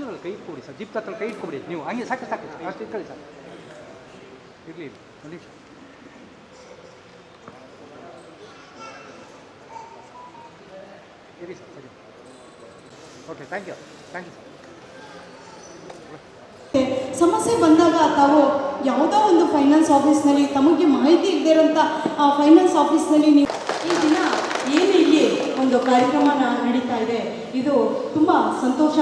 ಅಲ್ಲಿ ಕೈ ಇಟ್ಕೊಡಿ sir. Zip ಹತ್ರ ಕೈ ಇಟ್ಕೊಬಿಡಿ. ನೀವು ಹಂಗೆ ಸಾಕು ಸಾಕು. ಅಷ್ಟು ಇಟ್ಕೊಳ್ಳಿ ಸರ್. ಇರಲಿ ಒಂದು ನಿಮಿಷ. ಇರಿ ಸರ್, ಸರಿ. Okay thank you thank you sir ಸಮಸ್ಯೆ ಬಂದಾಗ ತಾವು ಯಾವುದೋ ಒಂದು ಫೈನಾನ್ಸ್ ಆಫೀಸ್ನಲ್ಲಿ ತಮಗೆ ಮಾಹಿತಿ ಇಲ್ಲದೆ ಇರೋಂಥ ಆ ಫೈನಾನ್ಸ್ ಆಫೀಸ್ನಲ್ಲಿ ನೀವು ಈ ದಿನ ಏನು ಇಲ್ಲಿ ಒಂದು ಕಾರ್ಯಕ್ರಮ ನ- ನಡೀತಾ ಇದೆ, ಇದು ತುಂಬ ಸಂತೋಷ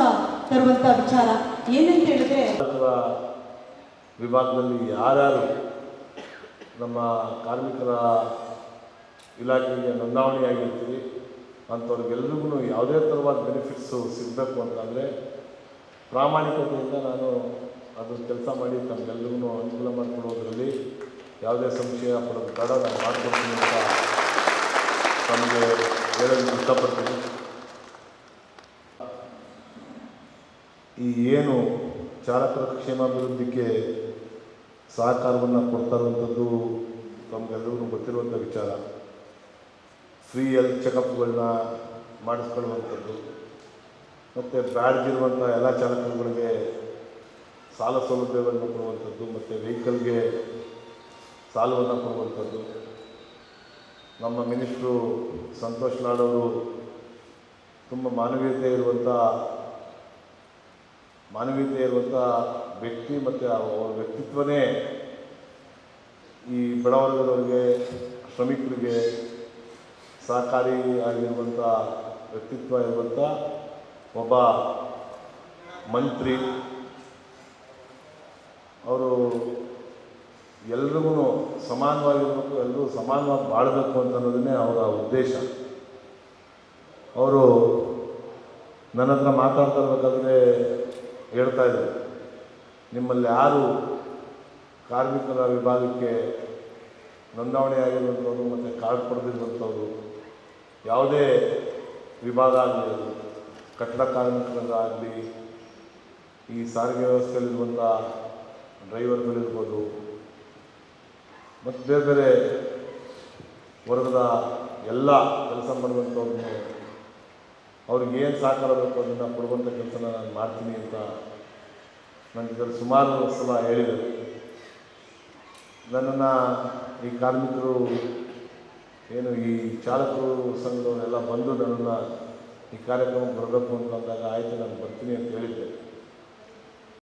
ತರುವಂಥ ವಿಚಾರ ಏನಂತ ಹೇಳಿದ್ರೆ ವಿಭಾಗದಲ್ಲಿ ಯಾರ್ಯಾರು ನಮ್ಮ ಕಾರ್ಮಿಕರ ಇಲಾಖೆಗೆ ನೋಂದಾವಣಿಯಾಗಿರ್ತೀವಿ ಅಂಥವ್ರಿಗೆಲ್ರಿಗೂ ಯಾವುದೇ ಥರವಾದ ಬೆನಿಫಿಟ್ಸು ಸಿಗಬೇಕು ಅಂತಂದರೆ ಪ್ರಾಮಾಣಿಕತೆಯಿಂದ ನಾನು ಅದು ಕೆಲಸ ಮಾಡಿ ತಮಗೆಲ್ರಿಗೂ ಅನುಕೂಲ ಮಾಡಿಕೊಡೋದ್ರಲ್ಲಿ ಯಾವುದೇ ಸಂಶಯ ಪಡೋದು ಬೇಡ, ನಾನು ಮಾಡಿಕೊಡ್ತೀನಿ ಅಂತ ತಮಗೆ ಹೇಳಲು ಇಷ್ಟಪಡ್ತೀನಿ. ಈ ಏನು ಚಾಲಕರ ಕ್ಷೇಮಾಭಿವೃದ್ಧಿಗೆ ಸಹಕಾರವನ್ನು ಕೊಡ್ತಾ ಇರುವಂಥದ್ದು ನಮಗೆಲ್ಲರಿಗೂ ಗೊತ್ತಿರುವಂಥ ವಿಚಾರ. ಫ್ರೀ ಎಲ್ ಚೆಕಪ್ಗಳನ್ನ ಮಾಡಿಸ್ಕೊಳ್ಳುವಂಥದ್ದು, ಮತ್ತು ಬ್ಯಾಡ್ಜ್ ಇರುವಂಥ ಎಲ್ಲ ಚಾಲಕರುಗಳಿಗೆ ಸಾಲ ಸೌಲಭ್ಯಗಳನ್ನು ಕೊಡುವಂಥದ್ದು, ಮತ್ತು ವೆಹಿಕಲ್ಗೆ ಸಾಲವನ್ನು ಕೊಡುವಂಥದ್ದು. ನಮ್ಮ ಮಿನಿಸ್ಟ್ರು ಸಂತೋಷ್ ಲಾಡವರು ತುಂಬ ಮಾನವೀಯತೆ ಇರುವಂಥ ಮಾನವೀಯತೆ ಇರುವಂಥ ವ್ಯಕ್ತಿ ಮತ್ತು ಅವರ ವ್ಯಕ್ತಿತ್ವನೇ ಈ ಬಡವರ್ಗದವರಿಗೆ, ಶ್ರಮಿಕರಿಗೆ ಸಹಕಾರಿ ಆಗಿರುವಂಥ ವ್ಯಕ್ತಿತ್ವ ಇರುವಂಥ ಒಬ್ಬ ಮಂತ್ರಿ. ಅವರು ಎಲ್ರಿಗೂ ಸಮಾನವಾಗಿರಬೇಕು ಎಲ್ಲರೂ ಸಮಾನವಾಗಿ ಬಾಳಬೇಕು ಅಂತ ಅನ್ನೋದನ್ನೇ ಅವರ ಉದ್ದೇಶ. ಅವರು ನನ್ನ ಹತ್ರ ಮಾತಾಡ್ತಾ ಇರಬೇಕಾದ್ರೆ ಹೇಳ್ತಾ ಇದ್ದಾರೆ ನಿಮ್ಮಲ್ಲಿ ಯಾರು ಕಾರ್ಮಿಕರ ವಿಭಾಗಕ್ಕೆ ನೋಂದಾವಣೆಯಾಗಿರುವಂಥವ್ರು ಮತ್ತು ಕಾರ್ಡ್ ಪಡೆದಿರುವಂಥವ್ರು, ಯಾವುದೇ ವಿಭಾಗ ಆಗಲಿ, ಕಟ್ಟಡ ಕಾರ್ಮಿಕರಾಗಲಿ, ಈ ಸಾರಿಗೆ ವ್ಯವಸ್ಥೆಯಲ್ಲಿರುವಂಥ ಡ್ರೈವರ್ಗಳಿರ್ಬೋದು, ಮತ್ತು ಬೇರೆ ಬೇರೆ ವರ್ಗದ ಎಲ್ಲ ಕೆಲಸ ಮಾಡುವಂಥವ್ರನ್ನು ಅವ್ರಿಗೆ ಏನು ಸಹಕಾರ ಬೇಕು ಅದನ್ನು ಕೊಡುವಂಥ ಕೆಲಸನ ನಾನು ಮಾಡ್ತೀನಿ ಅಂತ ನನಗೆ ಇದರಲ್ಲಿ ಸುಮಾರು ಸಲ ಹೇಳಿದರು ನನ್ನನ್ನು ಈ ಕಾರ್ಮಿಕರು, ಏನು ಈ ಚಾಲಕರು ಸಂಘದವರೆಲ್ಲ ಬಂದು ನನ್ನನ್ನು ಈ ಕಾರ್ಯಕ್ರಮಕ್ಕೆ ಬರಬೇಕು ಅಂತ ಅಂದಾಗ ಆಯಿತು, ನಾನು ಬರ್ತೀನಿ ಅಂತ ಹೇಳಿದ್ದೆ